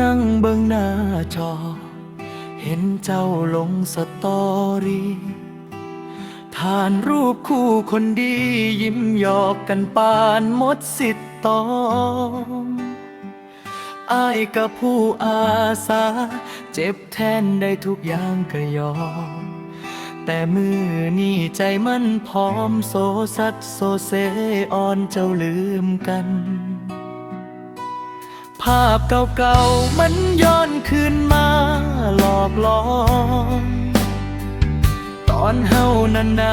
นั่งเบิ่งหน้าจอ เห็นเจ้าลงสตอรี่ทานรูปคู่คนดียิ้มหยอกกันปานหมดสิทธิ์ตองอายกับผู้อาสา เจ็บแทนได้ทุกอย่างก็ยอม แต่มือนี่ใจมันพร้อมโซซัดโซเซอ่อนเจ้าลืมกัน ภาพเก่าๆ มันย้อนคืนมาหลอกหลอนตอนเฮานันนา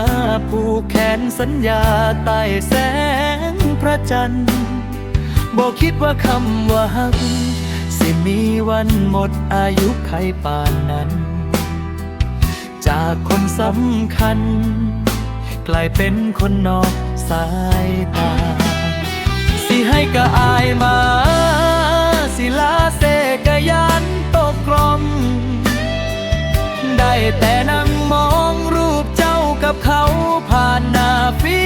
ผูกแขนสัญญาใต้แสงพระจันทร์บอกคิดว่าคำว่าฮัก สิมีวันหมดอายุไขป่านนั้น จากคนสำคัญ กลายเป็นคนนอกสายตา สิให้กะอายมา แต่นั่งมองรูปเจ้ากับเขาผ่านหน้าฟี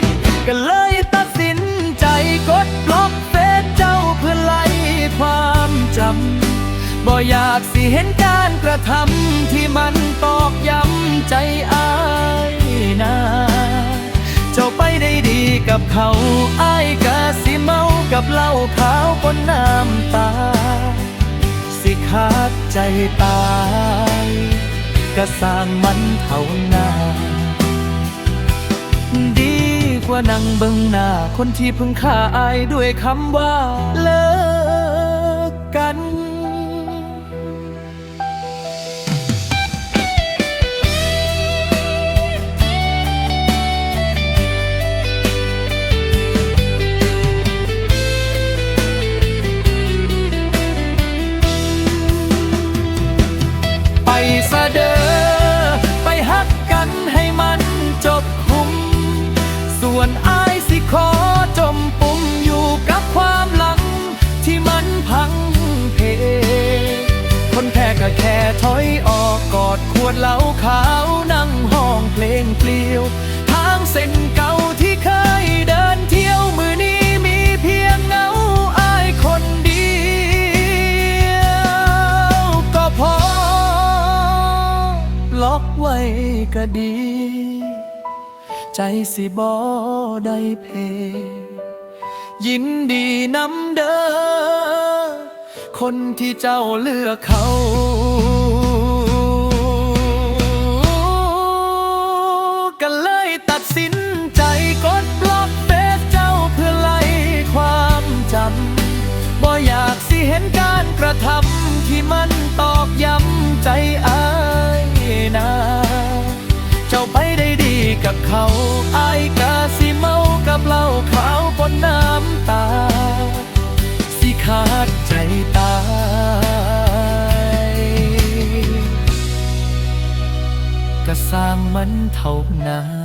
ดก็เลยตัดสินใจกดบล็อกเฟซเจ้าเพื่อไล่ความจำบ่อยากสิเห็นการกระทำที่มันตอกย้ำใจอายนาเจ้าไปได้ดีกับเขาอายกะสิเมากับเหล้าขาวบนน้ำตา ขาดใจตายก็สร้างมันเท่านาดีกว่านั่งเบิ่งหน้า คนที่เพิ่งฆ่าอายด้วยคำว่าเลิกกัน คนแพ้ก็แค่ถอยออกกอดขวดเหล้าขาวนั่งห้องเพลงเปลี่ยว ทางเส้นเก่าที่เคยเดินเที่ยวมือนี้มีเพียงเงาอายคนเดียวก็พอ ล็อกไว้ก็ดี ใจสิบอได้เพยินดีนำเด้อ คนที่เจ้าเลือกเขาก็เลยตัดสินใจกดบล็อกเฟซเจ้าเพื่อไล่ความจำบ่อยากสิเห็นการกระทำที่มันตอกย้ำใจอายนาเจ้าไปได้ดีกับเขาอายกาสิเมากับเหล้าขาวบนน้ำตา ขาดใจตายก็สร้างมันเท่านั้น